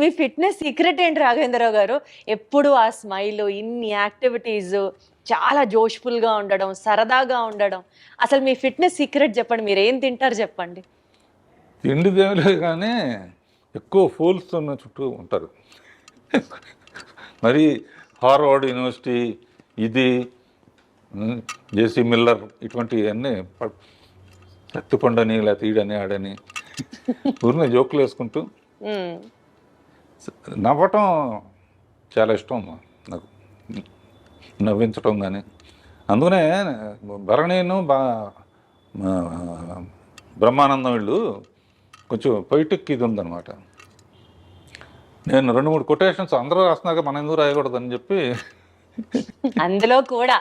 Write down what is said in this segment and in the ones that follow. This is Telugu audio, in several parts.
మీ ఫిట్నెస్ సీక్రెట్ ఏంటి రాఘవేంద్రరావు గారు? ఎప్పుడు ఆ స్మైల్ ఇన్ని యాక్టివిటీస్ చాలా జోష్ఫుల్గా ఉండడం సరదాగా ఉండడం. అసలు మీ ఫిట్నెస్ సీక్రెట్ చెప్పండి మీరు ఏం తింటారు చెప్పండి. తిండి దేవులే కానీ ఎక్కువ ఫూల్స్ ఉన్న చుట్టూ ఉంటారు. మరి హార్వర్డ్ యూనివర్సిటీ ఇది జేసీ మిల్లర్ ఇటువంటివన్నీ పత్తి పండని లేకపోతే ఈడని ఆడని ఊరిని జోకులు వేసుకుంటూ నవ్వటం చాలా ఇష్టం నాకు. నవ్వించటం కానీ అందుకనే భరణీను బా బ్రహ్మానందం వీళ్ళు కొంచెం పొయిటిక్ ఇది ఉందన్నమాట. నేను రెండు మూడు కొటేషన్స్ అందరూ రాస్తున్నాక మనం ఎందుకు రాయకూడదని చెప్పి అందులో కూడా.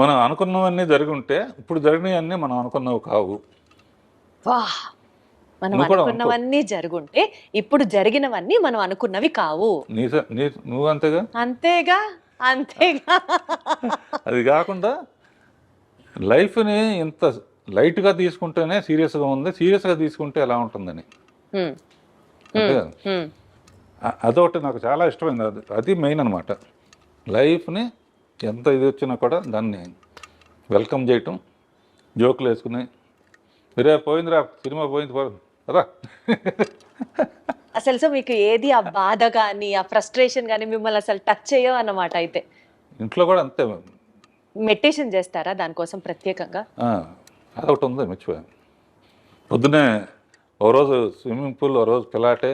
మనం అనుకున్నవన్నీ జరిగి ఉంటే ఇప్పుడు జరిగినవన్నీ మనం అనుకున్నవి కావు. మనం అనుకున్నవన్నీ జరుగుంటే ఇప్పుడు జరిగినవన్నీ మనం అనుకున్నవి కావు. నువ్వు అంతేగా? అంతేగా? అంతేగా? అది కాకుండా లైఫ్ని ఇంత లైట్గా తీసుకుంటేనే సీరియస్గా ఉంది. సీరియస్గా తీసుకుంటే ఎలా ఉంటుందని. అదొకటి నాకు చాలా ఇష్టమైంది. అది అది మెయిన్ అనమాట లైఫ్ని ఎంత ఇది వచ్చినా కూడా దాన్ని వెల్కమ్ చేయటం జోకులు వేసుకుని మీరే పోయిందిరా సినిమా పోయింది కదా? అసలు సో మీకు ఏది ఆ బాధ కానీ ఆ ఫ్రస్ట్రేషన్ కానీ మిమ్మల్ని అసలు టచ్ చేయవు అన్నమాట అయితే. ఇంట్లో కూడా అంతే. మెడిటేషన్ చేస్తారా దానికోసం ప్రత్యేకంగా? అదొకటి ఉంది మర్చిపోయాను. పొద్దునే ఓ రోజు స్విమ్మింగ్ పూల్ ఓ రోజు పిలాటే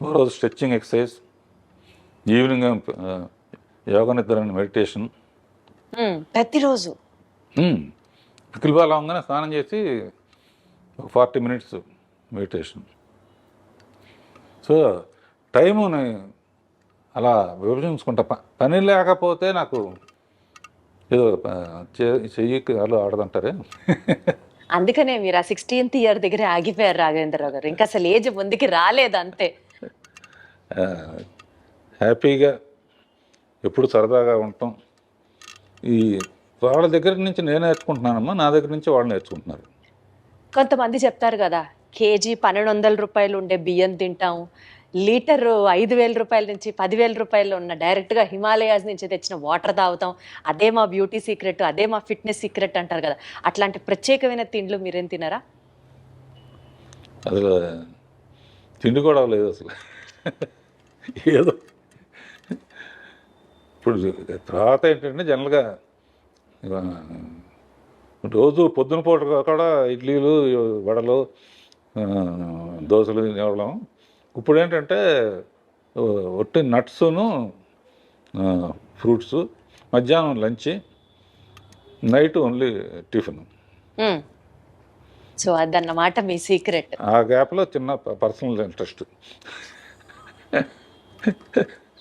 ఓ రోజు స్ట్రెచ్చింగ్ ఎక్సర్సైజ్ ఈవినింగ్ యోగా నిద్ర మెడిటేషన్. ప్రతిరోజు. పికిల్ బాగా అవగానే స్నానం చేసి ఒక ఫార్టీ మినిట్స్ మెడిటేషన్. సో టైముని అలా విభజించుకుంటా. పని లేకపోతే నాకు ఏదో ఆ, చే- చెయ్యికి అలా ఆడదంటారే? అందుకనే మీరు ఆ సిక్స్టీన్త్ ఇయర్ దగ్గర ఆగిపోయారు రాఘవేంద్రరావు గారు. ఇంకా అసలు ఏజ్ ముందుకి రాలేదు అంతే. హ్యాపీగా ఎప్పుడు సరదాగా ఉంటాం. ఈ వాళ్ళ దగ్గర నుంచి నేను నేర్చుకుంటున్నానమ్మా నా దగ్గర నుంచి వాళ్ళు నేర్చుకుంటున్నారు. కొంతమంది చెప్తారు కదా కేజీ పన్నెండు వందల రూపాయలు ఉండే బియ్యం తింటాం లీటర్ ఐదు వేల రూపాయల నుంచి పదివేల రూపాయలు ఉన్న డైరెక్ట్గా హిమాలయాస్ నుంచి తెచ్చిన వాటర్ తాగుతాం అదే మా బ్యూటీ సీక్రెట్ అదే మా ఫిట్నెస్ సీక్రెట్ అంటారు కదా అట్లాంటి ప్రత్యేకమైన తిండ్లు మీరేం తినరా? అసలు తిండి కూడా లేదు అసలు. ఏదో ఇప్పుడు తర్వాత ఏంటంటే జనరల్గా రోజు పొద్దున పూట కూడా ఇడ్లీలు వడలు దోశలు తినేవాళ్ళం. ఇప్పుడు ఏంటంటే ఒట్టి నట్స్ను ఫ్రూట్స్ మధ్యాహ్నం lunch night only tiffin. So అదన్నమాట మీ సీక్రెట్. ఆ గ్యాప్లో చిన్న పర్సనల్ ఇంట్రెస్ట్.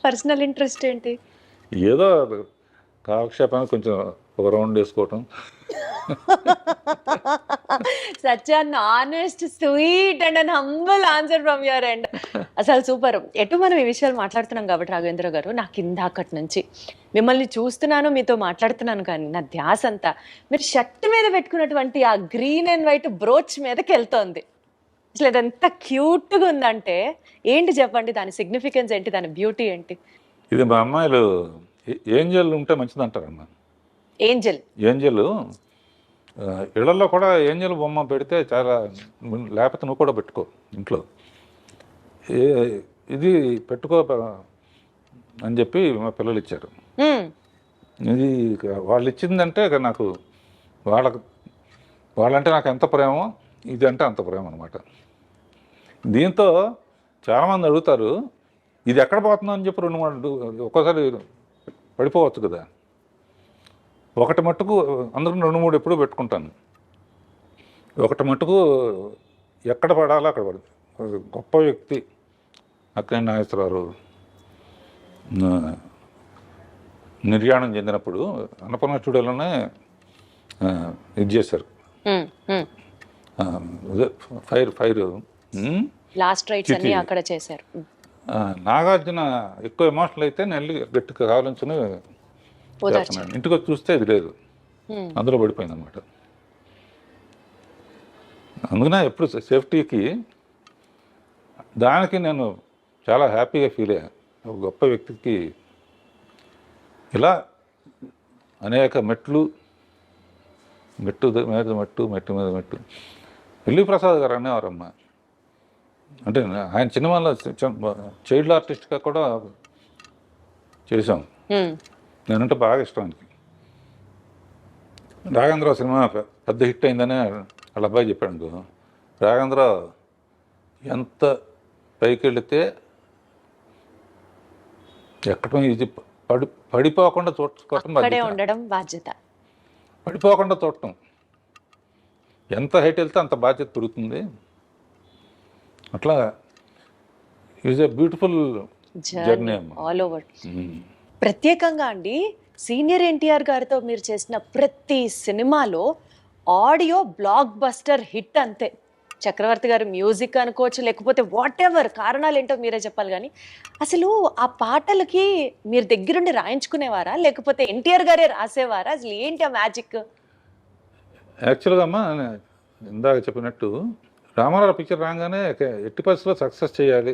పర్సనల్ ఇంట్రెస్ట్ ఏంటి? ఏదో కాలక్షేపానికి కొంచెం ఒక రౌండ్ వేసుకోవటం. Such an honest sweet and an humble answer from your end అసలు సూపర్ ఎటు మనం ఈ విషయాలు మాట్లాడుతున్నాం కాబట్టి రాఘవేంద్ర గారు? నాకు ఇందాకటి నుంచి. మిమ్మల్ని చూస్తున్నాను మీతో మాట్లాడుతున్నాను కానీ నా ధ్యాస అంతా మీరు షర్ట్ మీద పెట్టుకున్నటువంటి ఆ గ్రీన్ అండ్ వైట్ బ్రోచ్ మీదకి వెళ్తోంది. అసలు అది ఎంత క్యూట్గా ఉందంటే ఏంటి చెప్పండి? దాని సిగ్నిఫికెన్స్ ఏంటి? దాని బ్యూటీ ఏంటి? ఇది మా అమ్మాయిలు ఏ- ఏంజల్ ఉంటే మంచిది అంటారమ్మా ఏంజల్. ఏంజల్? ఇళ్ళలో కూడా ఏంజల్ బొమ్మ పెడితే చాలా లేకపోతే నువ్వు కూడా పెట్టుకో ఇంట్లో. ఏ ఇది పెట్టుకో అని చెప్పి మా పిల్లలు ఇచ్చారు. ఇది వాళ్ళు ఇచ్చిందంటే నాకు వాళ్ళకు వాళ్ళంటే నాకు ఎంత ప్రేమో ఇది అంటే అంత ప్రేమ అనమాట దీంతో చాలామంది అడుగుతారు ఇది ఎక్కడ పోతుందో అని చెప్పి రెండు మూడు ఒక్కోసారి పడిపోవచ్చు కదా. ఒకటి మట్టుకు అందరూ రెండు మూడు ఎప్పుడూ పెట్టుకుంటాను. ఒకటి మట్టుకు ఎక్కడ పడాలో అక్కడ పడుతుంది గొప్ప వ్యక్తి అక్కినే నాగేశ్వరరావు నిర్యాణం చెందినప్పుడు అన్నపూర్ణ స్టూడియోలోనే ఆ, ఇది చేశారు. ఫైర్ ఫైర్ లాస్ట్ రైట్స్ అన్ని. అక్కడ చేశారు. నాగార్జున ఎక్కువ ఎమోషనల్ అయితే నెల్లి గట్టిగా కావాలని చేస్తున్నాను ఇంటికి వచ్చి చూస్తే ఇది లేదు. అందులో పడిపోయింది అనమాట అందుకనే ఎప్పుడు సేఫ్టీకి దానికి నేను చాలా హ్యాపీగా ఫీల్ అయ్యాను ఒక గొప్ప వ్యక్తికి ఇలా అనేక మెట్లు మెట్టు మీద మెట్టు మెట్టు మీద మెట్టు. ఎల్లి ప్రసాద్ గారు అనేవారమ్మ. అంటే ఆయన సినిమాలో చైల్డ్ ఆర్టిస్ట్గా కూడా చేశాం. నేనంటే బాగా ఇష్టం ఆయనకి. రాఘేంద్ర సినిమా పెద్ద హిట్ అయిందని వాళ్ళ అబ్బాయి చెప్పాడు అనుకో. రాఘేంద్ర ఎంత పైకి వెళితే ఎక్కడం ఇది పడి పడిపోకుండా చూసుకోవటం బాధ్యత. ఉండడం బాధ్యత. పడిపోకుండా చూడటం ఎంత హైట్ వెళ్తే అంత బాధ్యత పెరుగుతుంది. అట్లా is a beautiful journey all over. ప్రత్యేకంగా అండి సీనియర్ ఎన్టీఆర్ గారితో మీరు చేసిన ప్రతి సినిమాలో ఆడియో బ్లాక్ బస్టర్ హిట్ అంతే. చక్రవర్తి గారు మ్యూజిక్ అనుకోవచ్చు లేకపోతే వాట్ ఎవర్ కారణాలు ఏంటో మీరే చెప్పాలి కానీ అసలు ఆ పాటలకి మీరు దగ్గరుండి రాయించుకునేవారా? లేకపోతే ఎన్టీఆర్ గారే రాసేవారా? అసలు ఏంటి ఆ మ్యాజిక్? యాక్చువల్గా అమ్మా ఇందాక చెప్పినట్టు రామారావు పిక్చర్ రాగానే ఎట్టి పరిస్థితుల్లో సక్సెస్ చేయాలి.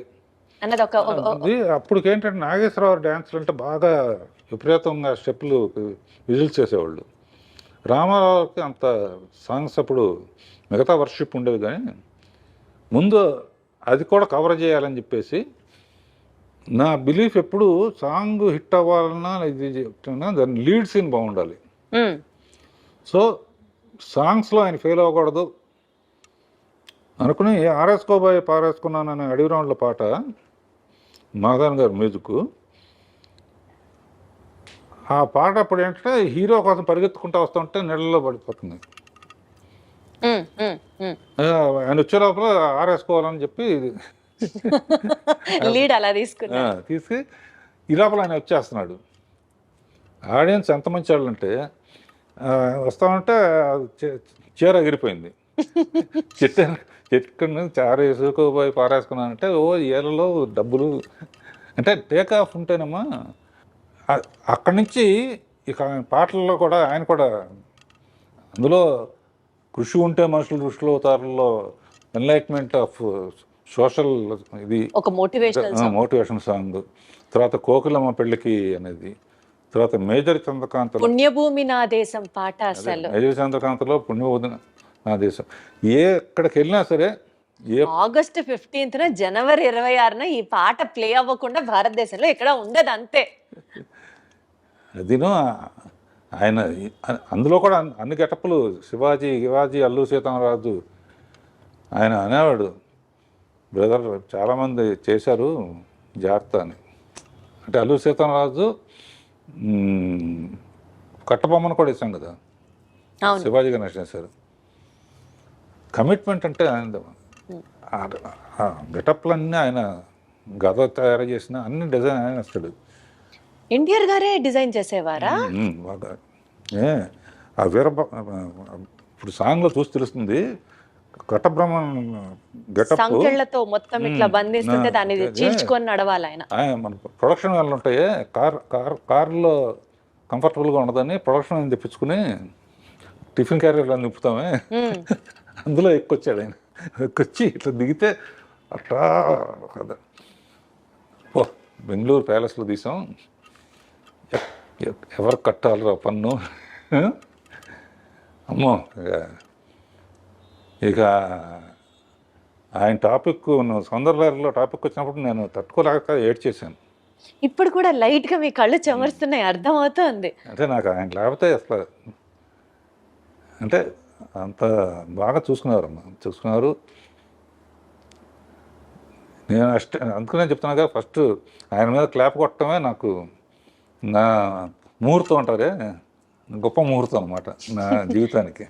అన్నది ఒక అది అప్పటికేంటంటే నాగేశ్వరరావు డ్యాన్స్లు అంటే బాగా విపరీతంగా స్టెప్పులు విజిల్స్ చేసేవాళ్ళు. రామారావుకి అంత సాంగ్స్ అప్పుడు మిగతా వర్షిప్ ఉండేది కానీ ముందు అది కూడా కవర్ చేయాలని చెప్పేసి నా బిలీఫ్ ఎప్పుడు సాంగ్ హిట్ అవ్వాలన్నా ఇది చెప్తున్నా దాని లీడ్ సీన్ బాగుండాలి. సో సాంగ్స్లో ఆయన ఫెయిల్ అవ్వకూడదు. అనుకుని ఆరేసుకోబోయే పారేసుకున్నాను అనే అడవి రౌండ్ల పాట మాధవన్ గారు మ్యూజిక్ ఆ పాట అప్పుడు ఏంటంటే హీరో కోసం పరిగెత్తుకుంటూ వస్తుంటే నీళ్ళలో పడిపోతుంది. ఆయన వచ్చే లోపల ఆరేసుకోవాలని చెప్పి లీడ్ అలా తీసుకున్నా. ఆ, తీసి ఈ లోపల ఆయన వచ్చేస్తున్నాడు. ఆడియన్స్ ఎంత మంచి వాళ్ళు అంటే ఆ, వస్తామంటే చీర ఎగిరిపోయింది. చెట్టు చెట్టు నుంచి చార వేసుకోపోయి పారేసుకున్నానంటే ఓ ఏళ్ళలో డబ్బులు అంటే టేక్ ఆఫ్ ఉంటేనమ్మా అక్కడి నుంచి ఇక పాటల్లో కూడా ఆయన కూడా అందులో కృషి ఉంటే మనుషులు దృష్టిలో అవుతారులో ఎన్లైట్మెంట్ ఆఫ్ సోషల్ ఇది ఒక మోటివేషనల్ మోటివేషన్ సాంగ్ తర్వాత కోకిలమ్మ పెళ్ళికి అనేది తర్వాత మేజర్ చంద్రకాంత్ పుణ్యభూమి నా దేశం పాట అసలు. మేజర్ చంద్రకాంత్లో పుణ్యవోదన నా దేశం. ఏ ఎక్కడికి వెళ్ళినా సరే ఏ ఆగస్ట్ ఫిఫ్టీన్త్ జనవరి ఇరవై ఆరున ఈ పాట ప్లే అవ్వకుండా భారతదేశంలో ఎక్కడ ఉండదు అంతే అదిను ఆయన అందులో కూడా అన్ని- గెటప్పులు శివాజీ శివాజీ అల్లు సీతారాజు ఆయన అనేవాడు. బ్రదర్ చాలామంది చేశారు జాగ్రత్త అని. అంటే అల్లు సీతారాజు కట్టబొమ్మను కూడా ఇస్తాం కదా. శివాజీ గణేష్ చేశారు కమిట్మెంట్ అంటే ఆయన గెటప్లన్నీ ఆయన గద తయారు చేసిన అన్ని డిజైన్ ఆయన వస్తాడు ఎన్టీఆర్ గారే డిజైన్ చేసేవారా ఆ వీర ఇప్పుడు సాంగ్లో చూసి తెలుస్తుంది మొత్తం ఇట్లా. బంధిస్తుంటే దాన్ని అదే. చీల్చుకొని నడవాలి ఆయన మన ప్రొడక్షన్ వాళ్ళు ఉంటాయి కార్ కార్ కార్లో కంఫర్టబుల్గా ఉండదని ప్రొడక్షన్ అని తెప్పించుకుని టిఫిన్ క్యారియర్లో నింపుతామే. అందులో ఎక్కొచ్చాడు ఆయన. ఎక్కొచ్చి ఇట్లా దిగితే అట్లా కదా ఓ బెంగళూరు ప్యాలెస్లో తీసాం. ఎవరు కట్టాలిరా పన్ను? అమ్మో ఇక ఇక ఆయన టాపిక్ సౌందర్యలో టాపిక్ వచ్చినప్పుడు నేను తట్టుకోలేక ఏడ్చేసాను ఇప్పుడు కూడా లైట్గా మీ కళ్ళు చెమరుస్తున్నాయి అర్థం అవుతుంది అంటే నాకు ఆయన లేకపోతే అసలు అంటే అంత బాగా చూసుకున్నారు అమ్మ. చూసుకున్నారు. నేను అష్ట అందుకనే చెప్తున్నాగా ఫస్ట్ ఆయన మీద క్లాప్ కొట్టడమే నాకు నా ముహూర్తం అంటారే గొప్ప ముహూర్తం అనమాట నా జీవితానికి.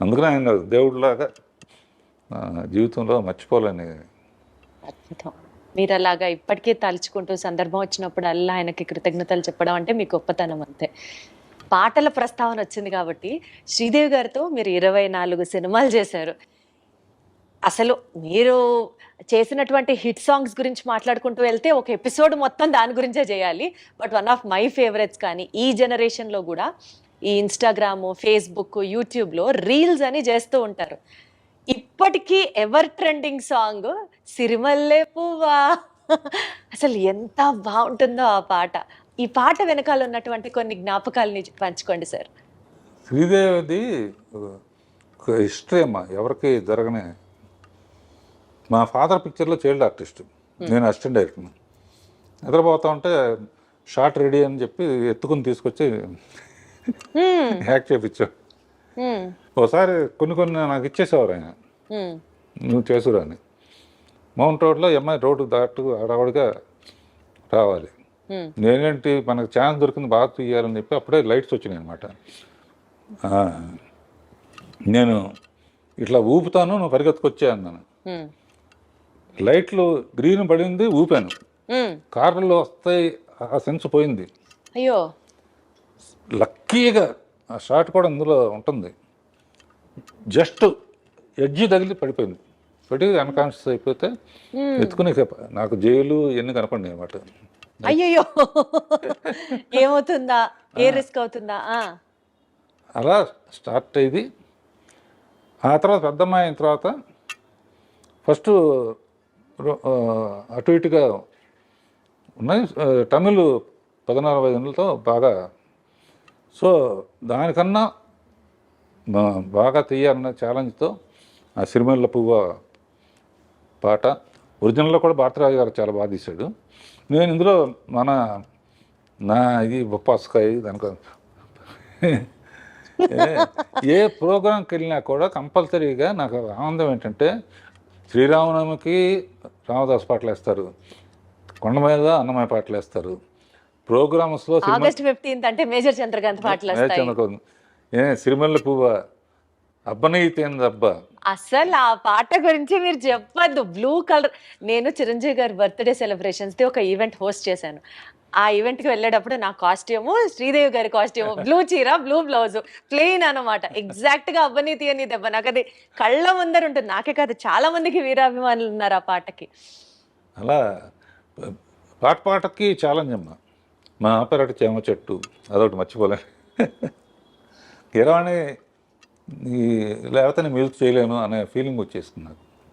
అందుకనే ఆయన దేవుడిలాగా జీవితంలో మర్చిపోలేని అద్భుతం. మీరు అలాగా ఇప్పటికే తలుచుకుంటూ సందర్భం వచ్చినప్పుడు అల్లా ఆయనకి కృతజ్ఞతలు చెప్పడం అంటే మీ గొప్పతనం అంతే. పాటల ప్రస్తావన వచ్చింది కాబట్టి శ్రీదేవి గారితో మీరు ఇరవై నాలుగు సినిమాలు చేశారు. అసలు మీరు చేసినటువంటి హిట్ సాంగ్స్ గురించి మాట్లాడుకుంటూ వెళ్తే ఒక ఎపిసోడ్ మొత్తం దాని గురించే చేయాలి. But one of my favourites కానీ ఈ జనరేషన్లో కూడా ఈ ఇన్స్టాగ్రామ్ ఫేస్బుక్ యూట్యూబ్లో రీల్స్ అని చేస్తూ ఉంటారు. ఇప్పటికీ ఎవర్ ట్రెండింగ్ సాంగ్ సిరిమల్లే పువ్వా? అసలు ఎంత బాగుంటుందో ఆ పాట. ఈ పాట వెనకాల ఉన్నటువంటి కొన్ని జ్ఞాపకాలని పంచుకోండి సార్. శ్రీదేవిది ఒక హిస్టరీ అమ్మా ఎవరికి జరగని. మా ఫాదర్ పిక్చర్లో చైల్డ్ ఆర్టిస్ట్. నేను అసిస్టెంట్ డైరెక్టర్ నిద్రపోతా ఉంటే షార్ట్ రెడీ అని చెప్పి ఎత్తుకుని తీసుకొచ్చి చేయించాడు హ్మ్, ఒకసారి కొన్ని కొన్ని నాకు ఇచ్చేసేవారు ఆయన. నువ్వు చేసురా అని మౌంట్ రోడ్లో ఎంఐ రోడ్డు దాటు అడవడిగా రావాలి. నేనేంటి మనకు ఛాన్స్ దొరికింది బాగా తీయాలని చెప్పి అప్పుడే లైట్స్ వచ్చినాయి అనమాట నేను ఇట్లా ఊపుతాను నువ్వు పరిగెత్తుకొచ్చా అన్నాను. లైట్లు గ్రీన్ పడింది ఊపాను. హ్మ్. కార్లలో వస్తాయి ఆ సెన్స్ పోయింది. అయ్యో. లక్కీగా ఆ షాట్ కూడా అందులో ఉంటుంది. జస్ట్ ఎడ్జి తగిలి పడిపోయింది. పడి అన్కాన్షియస్ అయిపోతే ఎత్తుకుని నాకు జైలు ఎన్ని కనపడినాయి అన్నమాట. అయ్యయ్యో ఏమవుతుందా ఏ రిస్క్ అవుతుందా అలా స్టార్ట్ అయ్యింది ఆ తర్వాత పెద్దమ్మాయి అయిన తర్వాత ఫస్ట్ అటు ఇటుగా ఉన్నాయి. తమిళ్ పద్నాలుగు ఐదులతో బాగా. సో దానికన్నా బాగా తీయాలన్న ఛాలెంజ్తో ఆ సిరిమల్ల పువ్వ పాట. ఒరిజినల్లో కూడా భారతరాజు గారు చాలా బాగా తీశాడు. నేను ఇందులో మన నా ఇది బొప్పాస్కాయ దానికి ఏ- ప్రోగ్రాంకి వెళ్ళినా కూడా కంపల్సరీగా నాకు ఆనందం ఏంటంటే శ్రీరామనవమికి రామదాస్ పాటలు వేస్తారు. కొండ మీద అన్నమయ్య పాటలు వేస్తారు. ప్రోగ్రామ్స్లో ఆగస్ట్ ఫిఫ్టీన్త్ అంటే మేజర్ చంద్రకాంత్ పాటలు చంద్రకోన్ ఏ సిరిమల్ల పువ్వ అబ్బనీతేంది అబ్బా అసలు ఆ పాట గురించి మీరు చెప్పద్దు. బ్లూ కలర్ నేను చిరంజీవి గారి బర్త్డే సెలబ్రేషన్స్ ది ఒక ఈవెంట్ హోస్ట్ చేశాను. ఆ ఈవెంట్కి వెళ్ళేటప్పుడు నా కాస్ట్యూమ్ శ్రీదేవి గారి కాస్ట్యూమ్ బ్లూ చీర బ్లూ బ్లౌజ్ ప్లెయిన్ అనమాట ఎగ్జాక్ట్గా అవ్వని తీయని దెబ్బ. నాకు అది కళ్ళ ముందర ఉంటుంది. నాకే కాదు చాలా మందికి వీరాభిమానులు ఉన్నారు ఆ పాటకి. అలా పాట పాటకి ఛాలెంజ్ అమ్మ. మా ఆపరేట చేమ చెట్టు అదొకటి మర్చిపోలే ఈ లేకపోతే నేను మ్యూజిక్ చేయలేను అనే ఫీలింగ్ వచ్చేసింది నాకు.